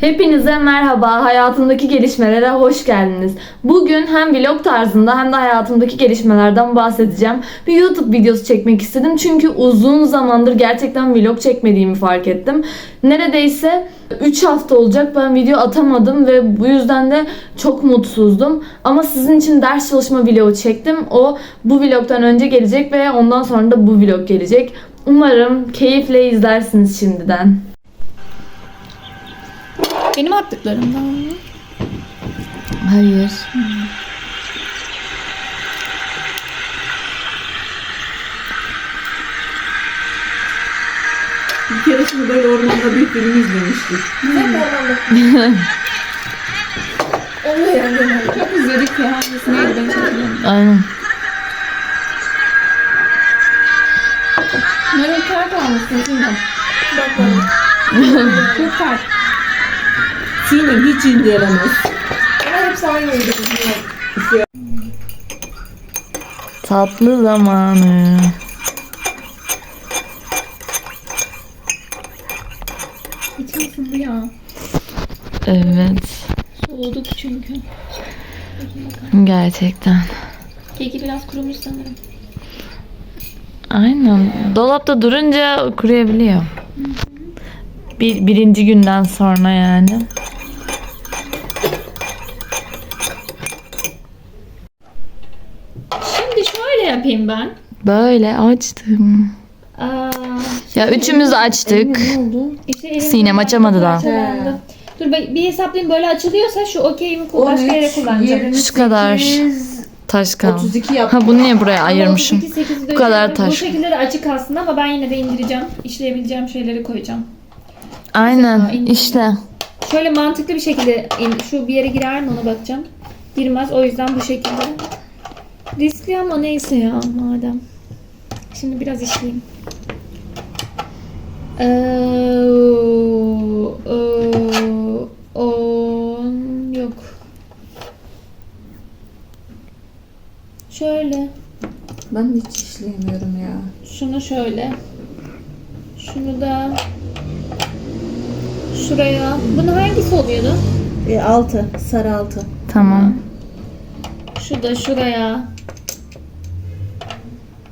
Hepinize merhaba, hayatımdaki gelişmelere hoş geldiniz. Bugün hem vlog tarzında hem de hayatımdaki gelişmelerden bahsedeceğim. Bir YouTube videosu çekmek istedim çünkü uzun zamandır gerçekten vlog çekmediğimi fark ettim. Neredeyse 3 hafta olacak ben video atamadım ve bu yüzden de çok mutsuzdum. Ama sizin için ders çalışma vlogu çektim. O bu vlogdan önce gelecek ve ondan sonra da bu vlog gelecek. Umarım keyifle izlersiniz şimdiden. Benim attıklarımdan mı? Hayır. Bir keresinde böyle ormanda bir film izlemiştik. Onu yani. Çok izledik ya. Hangisi neydi ben hiç hatırlamıyorum. Aynen. Nereye kart almışsın? Bak Çok kart. Sinem hiç incelemez. Ama hepsi aynıydı. Tatlı zamanı. İçim ısındı ya. Evet. Soğuduk çünkü. Gerçekten. Keki biraz kurumuş sanırım. Aynen. Dolapta durunca kuruyabiliyor. Bir, birinci günden sonra yani. Şimdi şöyle yapayım ben. Böyle açtım. Aa, Ya üçümüz açtık. işte elimde Sinem açamadı daha. parçalandı. Dur bir hesaplayayım böyle açılıyorsa şu okeyimi başka yere kullanacağım. Şu kadar. Taş kaldı. 32 yap. Ha bunu niye buraya ayırmışım? 32, 8'i de Bu kadar taş. Bu şekilde de açık aslında ama ben yine de indireceğim. İşleyebileceğim şeyleri koyacağım. Aynen işte. Şöyle mantıklı bir şekilde in- şu bir yere girer mi ona bakacağım. Girmez o yüzden bu şekilde. Riskli ama neyse ya madem. Şimdi biraz işleyeyim. Ee, o- on yok. Şöyle. Ben hiç işleyemiyorum ya. Şunu şöyle. Şunu da şuraya. Bunun hangisi oluyordu? E, altı. Sarı altı. Tamam. Şu da şuraya.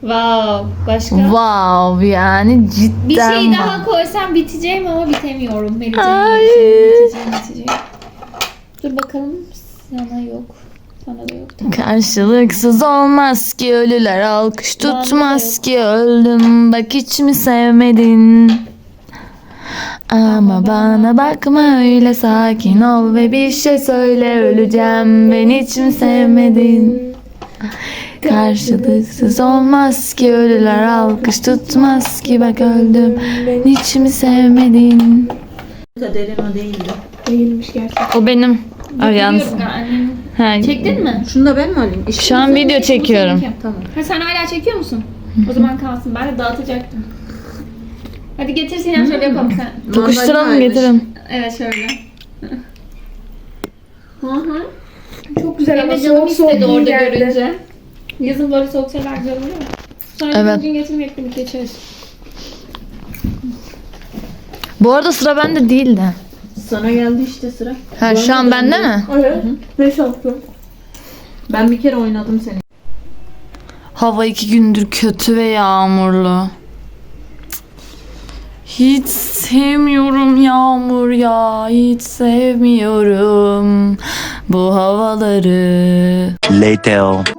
Wow. Başka? Wow yani cidden. Bir şey wow. daha koysam biteceğim ama bitemiyorum. Vereceğim. Biteceğim, biteceğim. Dur bakalım. Sana yok. Sana da yok. Tamam. Karşılıksız olmaz ki ölüler alkış tutmaz ki öldüm bak hiç mi sevmedin ama bana bakma öyle sakin ol ve bir şey söyle öleceğim ben hiç mi sevmedin Karşılıksız olmaz ki ölüler alkış tutmaz ki bak öldüm hiç mi sevmedin Kaderin o değildi. Değilmiş gerçekten. O benim Ay, yalnız. Biliyorum yani. Ha, Çektin mi? Şunu da ben mi alayım? İşte Şu an video çekiyorum. Tamam. Ha sen hala çekiyor musun? O zaman kalsın. Ben de dağıtacaktım. Hadi getir Sinem şöyle yapalım sen. Tokuşturalım Mandalinaymış. getirin Evet şöyle. Hı hı. Çok güzel Benim ama de canım soğuk soğuk istedi iyi orada geldi. görünce. Yazın böyle soğuk şeyler güzel oluyor? Sonra Evet. bugün getirmekle birlikte içeriz. Bu arada sıra bende değil de Sana geldi işte sıra. Ha şu an bende mi? Evet. Beş hafta. Ben bir kere oynadım seni. Hava iki gündür kötü ve yağmurlu. Hiç sevmiyorum yağmur ya. Hiç sevmiyorum bu havaları. Later.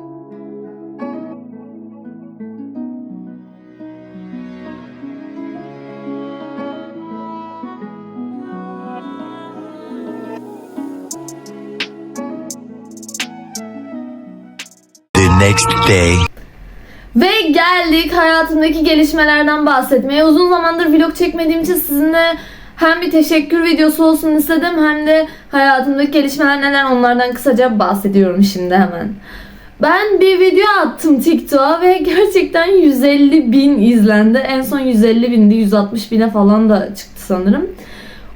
Next day. Ve geldik hayatımdaki gelişmelerden bahsetmeye. Uzun zamandır vlog çekmediğim için sizinle hem bir teşekkür videosu olsun istedim hem de hayatımdaki gelişmeler neler onlardan kısaca bahsediyorum şimdi hemen. Ben bir video attım TikTok'a ve gerçekten 150 bin izlendi. En son 150 bindi, 160 bine falan da çıktı sanırım.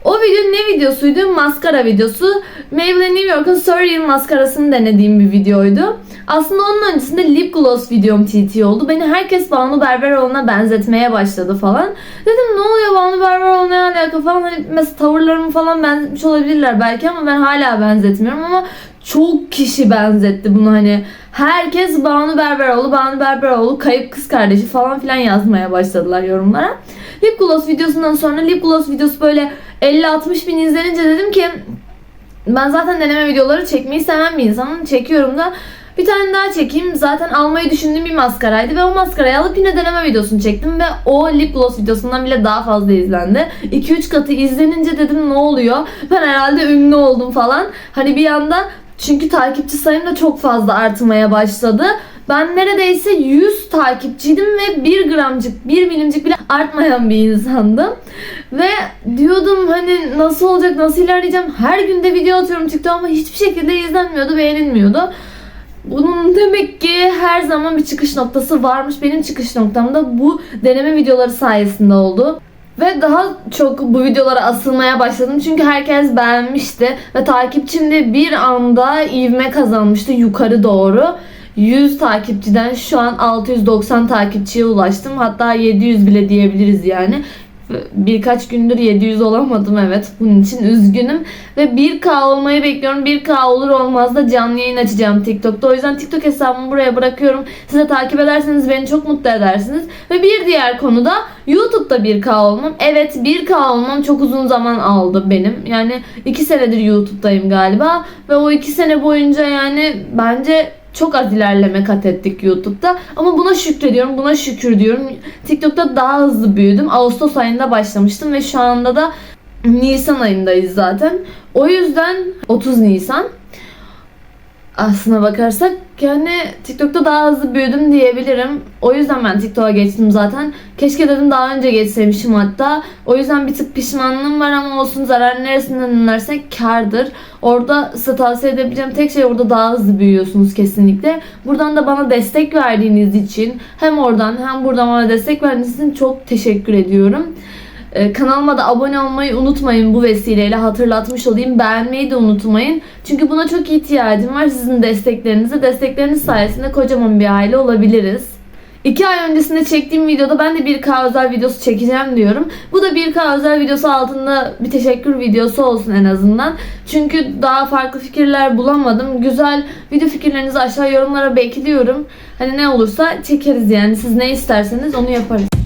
O video ne videosuydu? Maskara videosu. Maybelline New York'un Surreal maskarasını denediğim bir videoydu. Aslında onun öncesinde lip gloss videom TT oldu. Beni herkes Banu Berberoğlu'na benzetmeye başladı falan. Dedim ne oluyor Banu Berberoğlu ne alaka falan. Hani mesela tavırlarımı falan benzetmiş olabilirler belki ama ben hala benzetmiyorum ama çok kişi benzetti bunu hani. Herkes Banu Berberoğlu, Banu Berberoğlu kayıp kız kardeşi falan filan yazmaya başladılar yorumlara. Lip gloss videosundan sonra lip gloss videosu böyle 50-60 bin izlenince dedim ki ben zaten deneme videoları çekmeyi seven bir insanım. Çekiyorum da bir tane daha çekeyim. Zaten almayı düşündüğüm bir maskaraydı ve o maskarayı alıp yine deneme videosunu çektim ve o lip gloss videosundan bile daha fazla izlendi. 2-3 katı izlenince dedim ne oluyor? Ben herhalde ünlü oldum falan. Hani bir anda çünkü takipçi sayım da çok fazla artmaya başladı. Ben neredeyse 100 takipçiydim ve 1 gramcık, 1 milimcik bile artmayan bir insandım. Ve diyordum hani nasıl olacak, nasıl ilerleyeceğim. Her günde video atıyorum TikTok'a ama hiçbir şekilde izlenmiyordu, beğenilmiyordu. Bunun demek ki her zaman bir çıkış noktası varmış. Benim çıkış noktam da bu deneme videoları sayesinde oldu. Ve daha çok bu videolara asılmaya başladım. Çünkü herkes beğenmişti. Ve takipçim de bir anda ivme kazanmıştı yukarı doğru. 100 takipçiden şu an 690 takipçiye ulaştım. Hatta 700 bile diyebiliriz yani. Birkaç gündür 700 olamadım evet. Bunun için üzgünüm. Ve 1K olmayı bekliyorum. 1K olur olmaz da canlı yayın açacağım TikTok'ta. O yüzden TikTok hesabımı buraya bırakıyorum. Size takip ederseniz beni çok mutlu edersiniz. Ve bir diğer konu da YouTube'da 1K olmam. Evet 1K olmam çok uzun zaman aldı benim. Yani 2 senedir YouTube'dayım galiba. Ve o 2 sene boyunca yani bence çok az ilerleme kat ettik YouTube'da. Ama buna şükrediyorum, buna şükür diyorum. TikTok'ta daha hızlı büyüdüm. Ağustos ayında başlamıştım ve şu anda da Nisan ayındayız zaten. O yüzden 30 Nisan. Aslına bakarsak yani TikTok'ta daha hızlı büyüdüm diyebilirim. O yüzden ben TikTok'a geçtim zaten. Keşke dedim daha önce geçseymişim hatta. O yüzden bir tık pişmanlığım var ama olsun zarar neresinden dönersek kardır. Orada size tavsiye edebileceğim tek şey orada daha hızlı büyüyorsunuz kesinlikle. Buradan da bana destek verdiğiniz için hem oradan hem buradan bana destek verdiğiniz için çok teşekkür ediyorum. Ee, Kanalıma da abone olmayı unutmayın bu vesileyle hatırlatmış olayım. Beğenmeyi de unutmayın. Çünkü buna çok ihtiyacım var sizin desteklerinize. Destekleriniz sayesinde kocaman bir aile olabiliriz. 2 ay öncesinde çektiğim videoda ben de 1K özel videosu çekeceğim diyorum. Bu da 1K özel videosu altında bir teşekkür videosu olsun en azından. Çünkü daha farklı fikirler bulamadım. Güzel video fikirlerinizi aşağı yorumlara bekliyorum. Hani ne olursa çekeriz yani. Siz ne isterseniz onu yaparız.